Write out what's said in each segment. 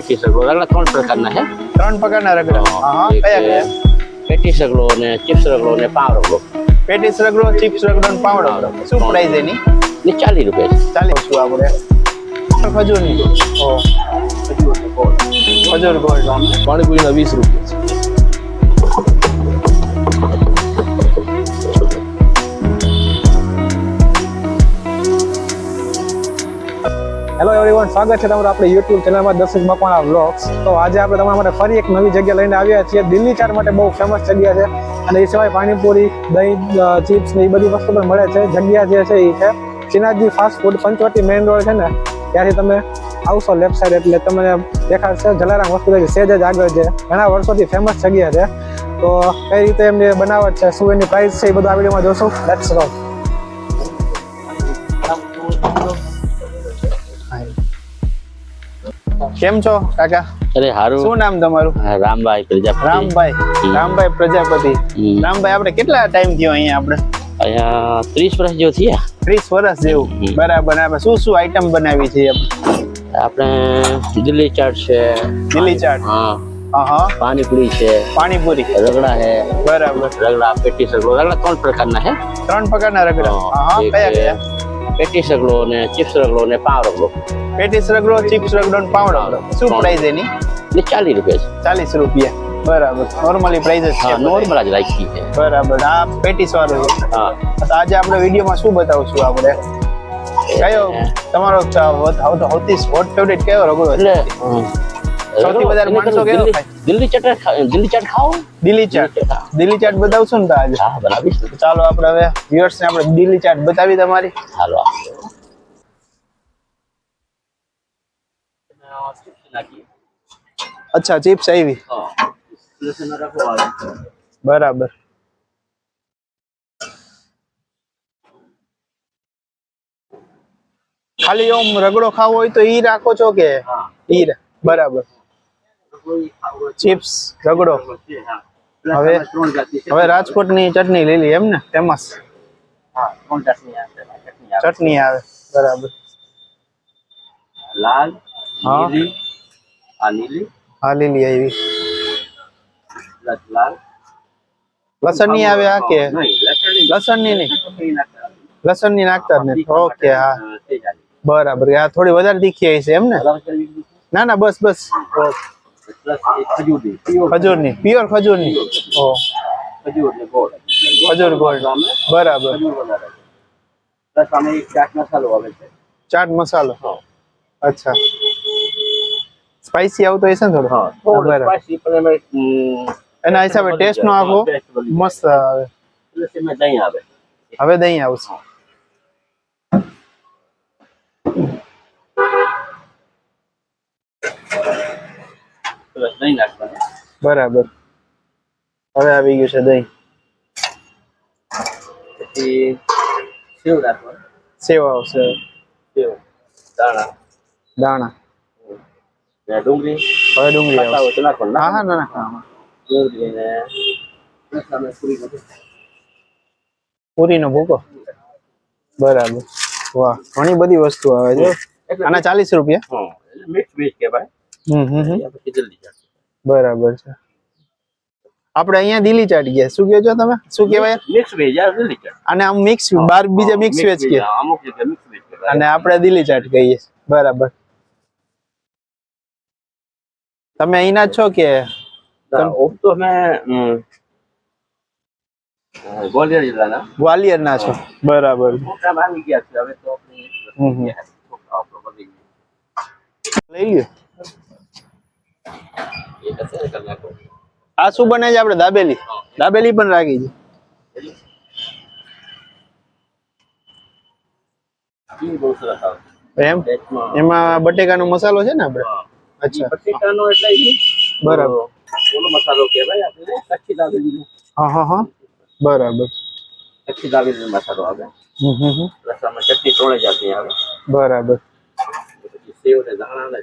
Patties રગડો રગડા ત્રણ પ્રકારના છે. ત્રણ પ્રકારના રગડા. હા કયા કયા? પેટીસ રગડો ને ચિપ્સ રગડો ને પાવ રગડો પેટીસ રગડો ચિપ્સ રગડો અને પાવ રગડો શું પ્રાઇસ એની? ને ચાલીસ રૂપિયા છે. ચાલીસ શું આપણે ખજૂરની. ખજૂર ગોલ્ડ પાણીપુરીના વીસ રૂપિયા છે. હેલો એવરીવન સ્વાગત છે તમારું આપણે યુટ્યુબ ચેનલમાં દસક મકવાણા વ્લોગ્સ તો આજે આપણે તમારા માટે ફરી એક નવી જગ્યા લઈને આવ્યા છીએ. દિલ્હી ચાટ માટે બહુ ફેમસ જગ્યા છે. અને એ સિવાય પાણીપુરી, દહીં ચિપ્સ ને એ બધી વસ્તુ પણ મળે છે. જગ્યા જે છે એ છે Shrinathji fast food Panchavati main road છે ને. ત્યાંથી તમે આવશો લેફ્ટ સાઈડ એટલે તમને દેખાડશે જલારામ હોસ્પિટલ સેજ જ આગળ છે. ઘણા વર્ષોથી ફેમસ જગ્યા છે. તો કઈ રીતે એમની બનાવટ છે, શું એની પ્રાઇસ છે એ બધું આ વિડીયોમાં જોશું. લેટ્સ ગો કેમ છો કાકા? અરે હારું. શું નામ તમારું? રામભાઈ પ્રજાપતિ. રામભાઈ. રામભાઈ પ્રજાપતિ. રામભાઈ આપણે કેટલા ટાઈમ થયો અહીંયા આપણે? અહીંયા ત્રીસ વર્ષ જેવું થયા. ત્રીસ વર્ષ જેવું. બરાબર આપણે શું શું આઈટમ બનાવી છે આપણે દિલ્હી ચાટ છે. દિલ્હી ચાટ. હા. પાણીપુરી છે. પાણીપુરી. રગડા છે. બરાબર. રગડા પેટીસ રગડો ત્રણ પ્રકારના છે. ત્રણ પ્રકારના રગડા. હા હા કયા કયા? પેટીસ રગડો ને ચિપ્સ રગડો ને પાવ રગડો પેટીસ રગડો ચિપ્સ રગડો અને પાવડો રગડો શું પ્રાઇસ એની? ને ચાલીસ રૂપિયા છે. ચાલીસ રૂપિયા. બરાબર. નોર્મલી પ્રાઇસ જ છે હા નોર્મલ જ રાખી છે. બરાબર. આ પેટીસ વાળો છે. હા. આજે આપણે વિડીયોમાં શું બતાવશું આપણે? કયો? તમારો સૌથી હોટ ફેવરેટ કયો રગડો એટલે. સૌથી વધારે માણસો કેવો ખાય? દિલ્હી ચટ દિલ્હી ચાટ ખાઓ? દિલ્હી ચાટ. દિલ્હી ચાટ બતાવશો ને આજે. હા બનાવીશ. ચાલો આપણે હવે viewers ને આપણે દિલ્હી ચાટ બતાવી તમારી. હાલો અચ્છા ચિપ્સ આવી. બરાબર. ખાલી ઓમ રગડો ખાવો હોય તો ઈ રાખો છો કે ઈ બરાબર. ચિપ્સ રગડો હવે હવે રાજકોટની ચટણી લીલી એમ ને? ફેમસ ચટણી આવે. બરાબર. લાલ હા. નીલી આ નીલી હા લીલી આવી. પ્લસ લાલ. લસણની આવે આ કે? નહીં લસણની લસણની નહીં. ચટણી નાખતા લસણની નાખતા જ નથી. ઓકે હા. અ, તે જ આલી. બરાબર. આ થોડી વધારે તીખી આવી છે એમ ને? બરાબર કરી દીધું? ના ના બસ બસ. પ્લસ એક ખજૂરની. પ્યોર ખજૂરની ઓ ખજૂર ગોળ. ખજૂર બરાબર. પ્લસ આમે એક ચાટ મસાલો આવે છે. ચાટ મસાલો. હા. અચ્છા. સ્પાઈસી આવતો હશે ને થોડો? હા. થોડું પણ એમાં એના હિસાબે ટેસ્ટ નો આખો. મસ્ત આવે. પ્લસ એમાં દહીં આવે હવે દહીં આવશે. પ્લસ દહીં નાખવાનું. બરાબર. હવે આવી ગયું છે દહીં. પછી સેવ નાખવાનું. સેવ આવશે. સેવ દાણા. દાણા. ડુંગળી. હવે ડુંગળી આવશે નાખવાનું. હા હા ના ના. ડુંગળી ને. પૂરીનો ભૂકો? બરાબર. વાહ ઘણી બધી વસ્તુ આવે છે. આના ચાલીસ રૂપિયા? મીઠ મીઠ મિક્સ ભાઈ બરાબર છે. આપણે અહીંયા દિલ્હી ચાટ ગયા. શું કહો છો તમે? શું કહેવાય? Mix veg. અને આમ મિક્સ બાર બીજા મિક્સ વેજ કે. અમુક મિક્સ વેજ અને આપણે દિલ્હી ચાટ કહીએ બરાબર. તમે અહીંના છો કે? ઓફ તો અમે ગ્વાલિયર જિલ્લાના. ગ્વાલિયર ના છો. બરાબર. આવી ગયા છે. હવે તો. લઈ લ્યો. આ શું બને છે આપણે દાબેલી? દાબેલી પણ રાખી છે. ઈ બહુ સરસ આવે. એમ? એમાં બટેકાનો મસાલો છે ને આપણે? અચ્છા. બટેટાનો એટલે બરાબર. ઓલો મસાલો કહેવાય આપણે કચ્છી દાબેલીનો. હા હા હા. બરાબર. કચ્છી દાબેલીનો મસાલો આવે. હમ હમ આમાં ચટણી ત્રણે જાતની આવે. બરાબર. સેવ ને ધાણા ને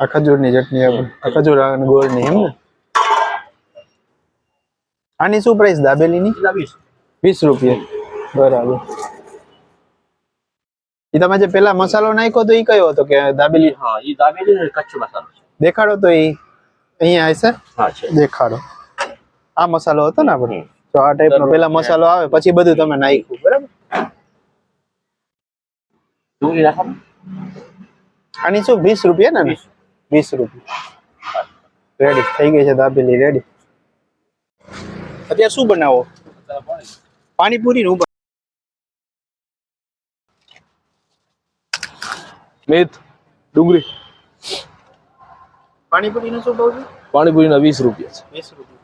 આ ખજૂરની ચટણી આ ખજૂર અને ગોળની એમ ને? આની શું પ્રાઇસ દાબેલીની? વીસ રૂપિયા. બરાબર. એ તમે જે પેલા મસાલો નાખ્યો તો એ કયો હતો કે દાબેલી? હા એ દાબેલી કચ્છ મસાલો દેખાડો તો એ અહીંયા હા છે. દેખાડો. આ મસાલો હતો ને આપણે? તો આ ટાઈપનો પેલા મસાલો આવે પછી બધું તમે નાખ્યું. બરાબર? આની શું વીસ રૂપિયા ને વીસ રૂપિયા. રેડી થઈ ગઈ છે દાબેલી રેડી અત્યારે શું બનાવો? પાણીપુરી નું મેથ ડુંગળી. પાણીપુરી નું શું ભાવ છે? પાણીપુરીના વીસ રૂપિયા છે. વીસ રૂપિયા.